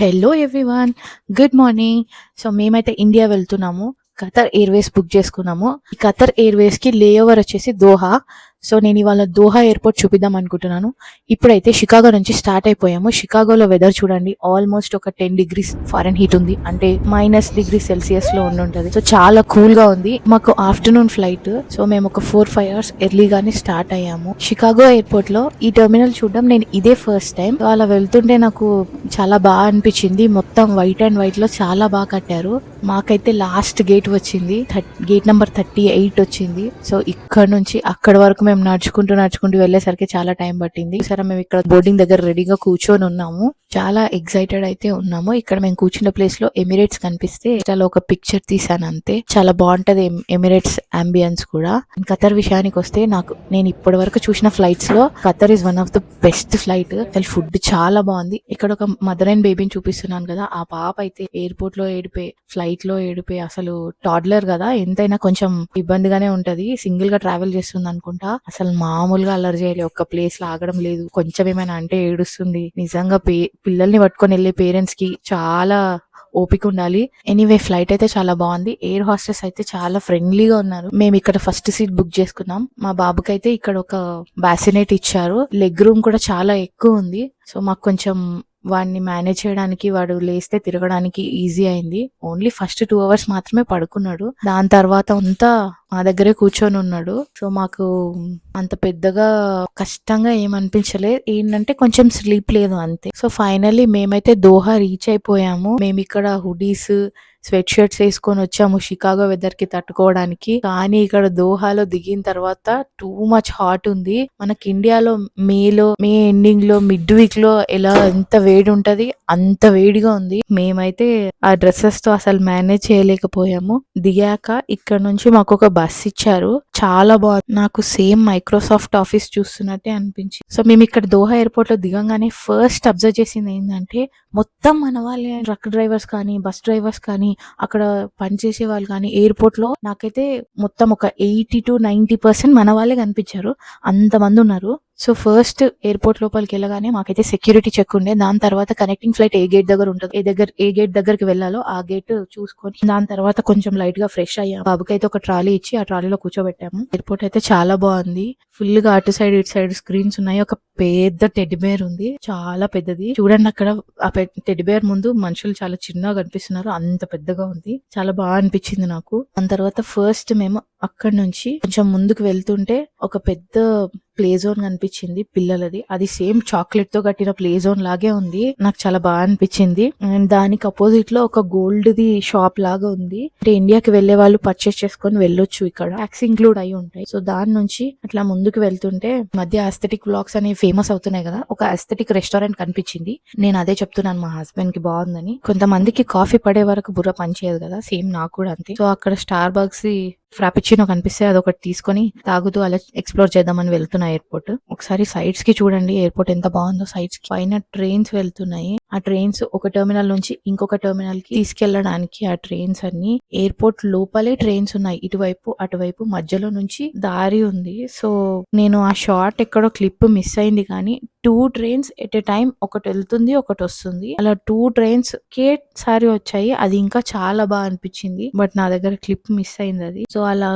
Hello everyone good morning so మేమైతే India వెళ్తున్నాము. Qatar Airways book చేసుకున్నాము. ఈ ఖతర్ ఎయిర్వేస్కి లే ఓవర్ వచ్చేసి దోహా సో నేను ఇవాళ దోహా ఎయిర్పోర్ట్ చూపిద్దాం అనుకుంటున్నాను. ఇప్పుడైతే షికాగో నుంచి స్టార్ట్ అయిపోయాము. షికాగోలో వెదర్ చూడండి. ఆల్మోస్ట్ ఒక టెన్ డిగ్రీస్ ఫారెన్ హీట్ ఉంది. అంటే మైనస్ డిగ్రీ సెల్సియస్లో ఉండి సో చాలా కూల్గా ఉంది. మాకు ఆఫ్టర్నూన్ ఫ్లైట్. సో మేము ఒక ఫోర్ ఫైవ్ అవర్స్ ఎర్లీగానే స్టార్ట్ అయ్యాము. షికాగో ఎయిర్పోర్ట్లో ఈ టెర్మినల్ చూడడం నేను ఇదే ఫస్ట్ టైం. అలా వెళ్తుంటే నాకు చాలా బాగా అనిపించింది. మొత్తం వైట్ అండ్ వైట్లో చాలా బాగా కట్టారు. మాకైతే లాస్ట్ గేట్ వచ్చింది. గేట్ నెంబర్ థర్టీ ఎయిట్ వచ్చింది. సో ఇక్కడ నుంచి అక్కడ వరకు మేము నడుచుకుంటూ నడుచుకుంటూ వెళ్ళేసరికి చాలా టైం పట్టింది. సరే మేము ఇక్కడ బోర్డింగ్ దగ్గర రెడీగా కూర్చొని ఉన్నాము. చాలా ఎక్సైటెడ్ అయితే ఉన్నాము. ఇక్కడ మేము కూర్చున్న ప్లేస్లో ఎమిరేట్స్ కనిపిస్తే చాలా ఒక పిక్చర్ తీసాను అంతే. చాలా బాగుంటది ఎమిరేట్స్ అంబియన్స్ కూడా. ఖతర్ విషయానికి వస్తే నాకు నేను ఇప్పటి వరకు చూసిన ఫ్లైట్స్లో Qatar is one of the best flight అసలు ఫుడ్ చాలా బాగుంది. ఇక్కడ ఒక మదర్ అండ్ బేబీని చూపిస్తున్నాను కదా ఆ పాప అయితే ఎయిర్పోర్ట్లో ఏడిపే ఫ్లైట్లో ఏడిపే అసలు టాడ్లర్ కదా. ఎంతైనా కొంచెం ఇబ్బందిగానే ఉంటది. సింగిల్గా ట్రావెల్ చేస్తుంది అనుకుంటా. అసలు మామూలుగా అల్లరి చేయాలి. ఒక్క ప్లేస్లో ఆగడం లేదు. కొంచెం ఏమైనా అంటే ఏడుస్తుంది. నిజంగా పే పిల్లల్ని పట్టుకొని వెళ్ళే పేరెంట్స్కి చాలా ఓపిక ఉండాలి. ఎనీవే ఫ్లైట్ అయితే చాలా బాగుంది. ఎయిర్ హాస్టెస్ అయితే చాలా ఫ్రెండ్లీగా ఉన్నారు. మేము ఇక్కడ ఫస్ట్ సీట్ బుక్ చేసుకున్నాం. మా బాబుకి అయితే ఇక్కడ ఒక బాసినేట్ ఇచ్చారు. లెగ్ రూమ్ కూడా చాలా ఎక్కువ ఉంది. సో మాకు కొంచెం వాడిని మేనేజ్ చేయడానికి వాడు లేస్తే తిరగడానికి ఈజీ అయింది. ఓన్లీ ఫస్ట్ టూ అవర్స్ మాత్రమే పడుకున్నాడు. దాని తర్వాత అంతా మా దగ్గరే కూర్చొని ఉన్నాడు. సో మాకు అంత పెద్దగా కష్టంగా ఏమనిపించలేదు ఏంటంటే కొంచెం స్లీప్ లేదు అంతే. సో ఫైనల్లీ మేమైతే దోహా రీచ్ అయిపోయాము. మేము ఇక్కడ హుడీస్ స్వెట్ షర్ట్స్ వేసుకొని వచ్చాము షికాగో వెదర్కి తట్టుకోవడానికి. కానీ ఇక్కడ దోహాలో దిగిన తర్వాత టూ మచ్ హాట్ ఉంది. మనకి ఇండియాలో మేలో మే ఎండింగ్లో మిడ్ వీక్లో ఎలా ఎంత వేడి ఉంటది అంత వేడిగా ఉంది. మేమైతే ఆ డ్రెస్సెస్తో అసలు మేనేజ్ చేయలేకపోయాము. దిగాక ఇక్కడ నుంచి మాకు ఒక బస్ ఇచ్చారు. చాలా బాగుంది నాకు సేమ్ మైక్రోసాఫ్ట్ ఆఫీస్ చూస్తున్నట్టే అనిపించింది. సో మేము ఇక్కడ దోహా ఎయిర్పోర్ట్లో దిగంగానే ఫస్ట్ అబ్జర్వ్ చేసింది ఏంటంటే మొత్తం మన వాళ్ళే ట్రక్ డ్రైవర్స్ కానీ బస్ డ్రైవర్స్ కానీ అక్కడ పనిచేసే వాళ్ళు కానీ ఎయిర్పోర్ట్లో నాకైతే మొత్తం ఒక ఎయిటీ టు నైన్టీ పర్సెంట్ మన వాళ్ళే కనిపించారు. అంతమంది ఉన్నారు. సో ఫస్ట్ ఎయిర్పోర్ట్ లోపలికి వెళ్ళగానే మాకైతే సెక్యూరిటీ చెక్ ఉండే. దాని తర్వాత కనెక్టింగ్ ఫ్లైట్ ఏ గేట్ దగ్గర ఉంటుంది ఏ దగ్గర ఏ గేట్ దగ్గరికి వెళ్ళాలో ఆ గేట్ చూసుకొని దాని తర్వాత కొంచెం లైట్గా ఫ్రెష్ అయ్యాం. బాబుకి అయితే ఒక ట్రాలీ ఇచ్చి ఆ ట్రాలీలో కూర్చోబెట్టాము. ఎయిర్పోర్ట్ అయితే చాలా బాగుంది. ఫుల్గా అటు సైడ్ ఇటు సైడ్ స్క్రీన్స్ ఉన్నాయి. ఒక పెద్ద టెడ్ బేర్ ఉంది. చాలా పెద్దది. చూడండి అక్కడ ఆ టెడ్ బేర్ ముందు మనుషులు చాలా చిన్నగా కనిపిస్తున్నారు. అంత పెద్దగా ఉంది. చాలా బాగా అనిపించింది నాకు. దాని తర్వాత ఫస్ట్ మేము అక్కడ నుంచి కొంచెం ముందుకు వెళ్తుంటే ఒక పెద్ద ప్లే జోన్ కనిపించింది పిల్లలది. అది సేమ్ చాక్లెట్తో కట్టిన ప్లే జోన్ లాగే ఉంది. నాకు చాలా బాగా అనిపించింది. అండ్ దానికి అపోజిట్లో ఒక గోల్డ్ ది షాప్ లాగా ఉంది. అంటే ఇండియాకి వెళ్ళే వాళ్ళు పర్చేస్ చేసుకొని వెళ్ళొచ్చు ఇక్కడ. ట్యాక్స్ ఇంక్లూడ్ అయి ఉంటాయి. సో దాని నుంచి అట్లా ముందు ముందుకు వెళ్తుంటే మధ్య అస్థెటిక్ బ్లాగ్స్ అనేవి ఫేమస్ అవుతున్నాయి కదా. ఒక అస్థెటిక్ రెస్టారెంట్ కనిపించింది. నేను అదే చెప్తున్నాను మా హస్బెండ్కి బాగుందని. కొంతమందికి కాఫీ పడే వరకు బుర్ర పనిచేయదు కదా. సేమ్ నాకు కూడా అంతే. సో అక్కడ స్టార్ బాక్స్ ఫ్రాపిచ్చినో కనిపిస్తే అదొకటి తీసుకొని తాగుతూ అలా ఎక్స్ప్లోర్ చేద్దామని వెళ్తున్నా ఎయిర్పోర్ట్ ఒకసారి సైడ్స్కి చూడండి ఎయిర్పోర్ట్ ఎంత బాగుందో సైడ్స్కి. పైన ట్రైన్స్ వెళ్తున్నాయి. ఆ ట్రైన్స్ ఒక టెర్మినల్ నుంచి ఇంకొక టెర్మినల్కి తీసుకెళ్ళడానికి ఆ ట్రైన్స్ అన్ని. ఎయిర్పోర్ట్ లోపలే ట్రైన్స్ ఉన్నాయి. ఇటువైపు అటువైపు మధ్యలో నుంచి దారి ఉంది. సో నేను ఆ షార్ట్ ఎక్కడో క్లిప్ మిస్ అయింది కానీ two trains at a time ఒకటి వెళ్తుంది ఒకటి వస్తుంది. అలా టూ ట్రైన్స్ కే సారి వచ్చాయి. అది ఇంకా చాలా బాగా అనిపించింది. బట్ నా దగ్గర క్లిప్ మిస్ అయింది అది. సో అలా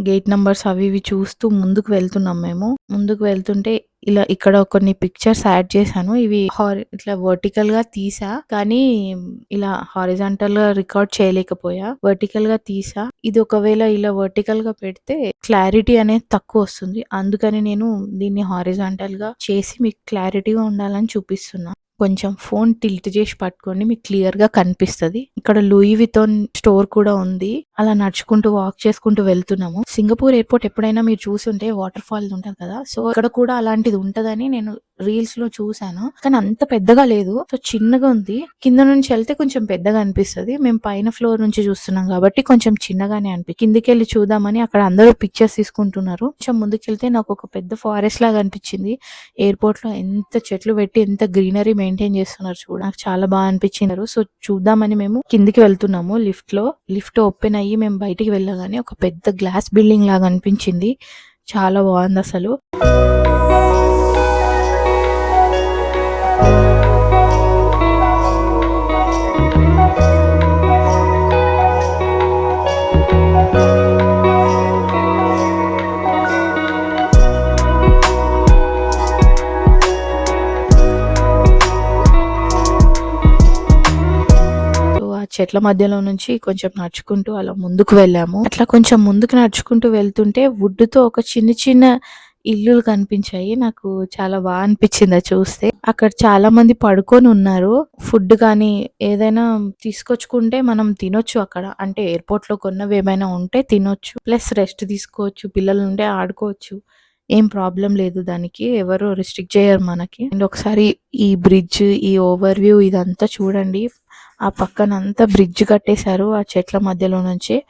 గేట్ నంబర్స్ అవి ఇవి చూస్తూ ముందుకు వెళ్తున్నాం మేము. ముందుకు వెళ్తుంటే ఇలా ఇక్కడ కొన్ని పిక్చర్స్ యాడ్ చేశాను. ఇవి హార్ ఇట్లా వర్టికల్గా తీసా. కానీ ఇలా హారిజాంటల్గా రికార్డ్ చేయలేకపోయా. వర్టికల్గా తీసా. ఇది ఒకవేళ ఇలా వర్టికల్గా పెడితే క్లారిటీ అనేది తక్కువ వస్తుంది. అందుకని నేను దీన్ని హారిజాంటల్గా చేసి మీకు క్లారిటీగా ఉండాలని చూపిస్తున్నా. కొంచెం ఫోన్ టిల్ట్ చేసి పట్టుకోండి మీకు క్లియర్గా కనిపిస్తది. ఇక్కడ లూయి వితోన్ స్టోర్ కూడా ఉంది. అలా నడుచుకుంటూ వాక్ చేసుకుంటూ వెళ్తున్నాము. సింగపూర్ ఎయిర్పోర్ట్ ఎప్పుడైనా మీరు చూసి ఉంటే వాటర్ ఫాల్ ఉంటది కదా సో ఇక్కడ కూడా అలాంటిది ఉంటదని నేను రీల్స్లో చూసాను కానీ అంత పెద్దగా లేదు. సో చిన్నగా ఉంది. కింద నుంచి వెళ్తే కొంచెం పెద్దగా అనిపిస్తది. మేము పైన ఫ్లోర్ నుంచి చూస్తున్నాం కాబట్టి కొంచెం చిన్నగానే అనిపి కిందికి వెళ్ళి చూద్దామని అక్కడ అందరూ పిక్చర్స్ తీసుకుంటున్నారు. కొంచెం ముందుకెళ్తే నాకు ఒక పెద్ద ఫారెస్ట్ లాగా అనిపించింది. ఎయిర్పోర్ట్లో ఎంత చెట్లు పెట్టి ఎంత గ్రీనరీ మెయింటైన్ చేస్తున్నారు చూడ. నాకు చాలా బాగా అనిపించినారు సో చూద్దామని మేము కిందికి వెళ్తున్నాము లిఫ్ట్లో. లిఫ్ట్ ఓపెన్ అయ్యి మేము బయటికి వెళ్ళగానే ఒక పెద్ద గ్లాస్ బిల్డింగ్ లాగా అనిపించింది. చాలా బాగుంది అసలు. చెట్ల మధ్యలో నుంచి కొంచెం నడుచుకుంటూ అలా ముందుకు వెళ్ళాము. అట్లా కొంచెం ముందుకు నడుచుకుంటూ వెళ్తుంటే వుడ్తో ఒక చిన్న చిన్న ఇల్లులు కనిపించాయి. నాకు చాలా బాగా అనిపించింది చూస్తే. అక్కడ చాలా మంది పడుకొని ఉన్నారు. ఫుడ్ కానీ ఏదైనా తీసుకొచ్చుకుంటే మనం తినొచ్చు అక్కడ. అంటే ఎయిర్పోర్ట్లో కొన్నవి ఏమైనా ఉంటే తినొచ్చు. ప్లస్ రెస్ట్ తీసుకోవచ్చు పిల్లలు ఉంటే ఆడుకోవచ్చు. ఏం ప్రాబ్లం లేదు దానికి. ఎవరు రిస్ట్రిక్ట్ చేయరు మనకి. అండ్ ఒకసారి ఈ బ్రిడ్జ్ ఈ ఓవర్ వ్యూ ఇదంతా చూడండి. ఆ పక్కన అంతా బ్రిడ్జ్ కట్టేశారు. ఆ చెట్ల మధ్యలో నుంచి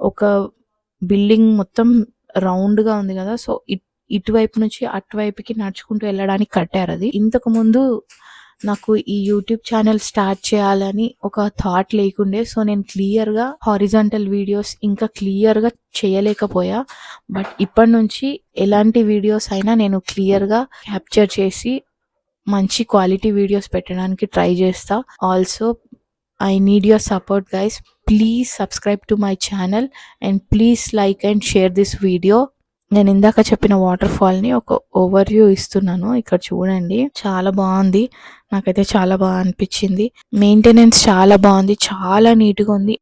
ఒక బిల్డింగ్ మొత్తం రౌండ్గా ఉంది కదా. సో ఇట్ ఇటువైపు నుంచి అటువైపుకి నడుచుకుంటూ వెళ్ళడానికి కట్టారు అది. ఇంతకు ముందు నాకు ఈ యూట్యూబ్ ఛానల్ స్టార్ట్ చేయాలని ఒక థాట్ లేకుండే సో నేను క్లియర్గా హారిజాంటల్ వీడియోస్ ఇంకా క్లియర్గా చేయలేకపోయా. బట్ ఇప్పటి నుంచి ఎలాంటి వీడియోస్ అయినా నేను క్లియర్గా క్యాప్చర్ చేసి మంచి క్వాలిటీ వీడియోస్ పెట్టడానికి ట్రై చేస్తా. Also I need your support guys please subscribe to my channel and please like and share this video నేను ఇందాక చెప్పిన వాటర్ ఫాల్ని ఒక ఓవర్ వ్యూ ఇస్తున్నాను. ఇక్కడ చూడండి. చాలా బాగుంది. నాకైతే చాలా బాగా అనిపించింది. మెయింటెనెన్స్ చాలా బాగుంది. చాలా నీట్గా ఉంది.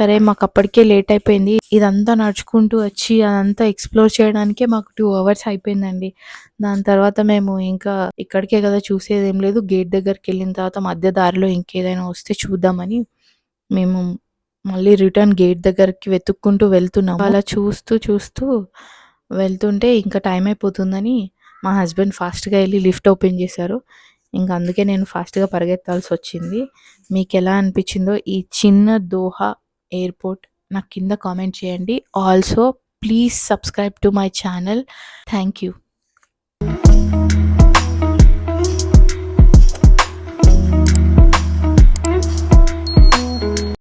సరే మాకు అప్పటికే లేట్ అయిపోయింది. ఇదంతా నడుచుకుంటూ వచ్చి అదంతా ఎక్స్ప్లోర్ చేయడానికే మాకు టూ అవర్స్ అయిపోయిందండి. దాని తర్వాత మేము ఇంకా ఇక్కడికే కదా చూసేది ఏం లేదు. గేట్ దగ్గరికి వెళ్ళిన తర్వాత మధ్య దారిలో ఇంకేదైనా వస్తే చూద్దామని మేము మళ్ళీ రిటర్న్ గేట్ దగ్గరికి వెతుక్కుంటూ వెళ్తున్నాము. అలా చూస్తూ చూస్తూ వెళ్తుంటే ఇంకా టైం అయిపోతుందని మా హస్బెండ్ ఫాస్ట్గా వెళ్ళి లిఫ్ట్ ఓపెన్ చేశారు. ఇంకా అందుకే నేను ఫాస్ట్గా పరిగెత్తాల్సి వచ్చింది. మీకు ఎలా అనిపించిందో ఈ చిన్న దోహ ఎయిర్పోర్ట్ నాకు కింద కామెంట్ చేయండి. Also please subscribe to my channel thank you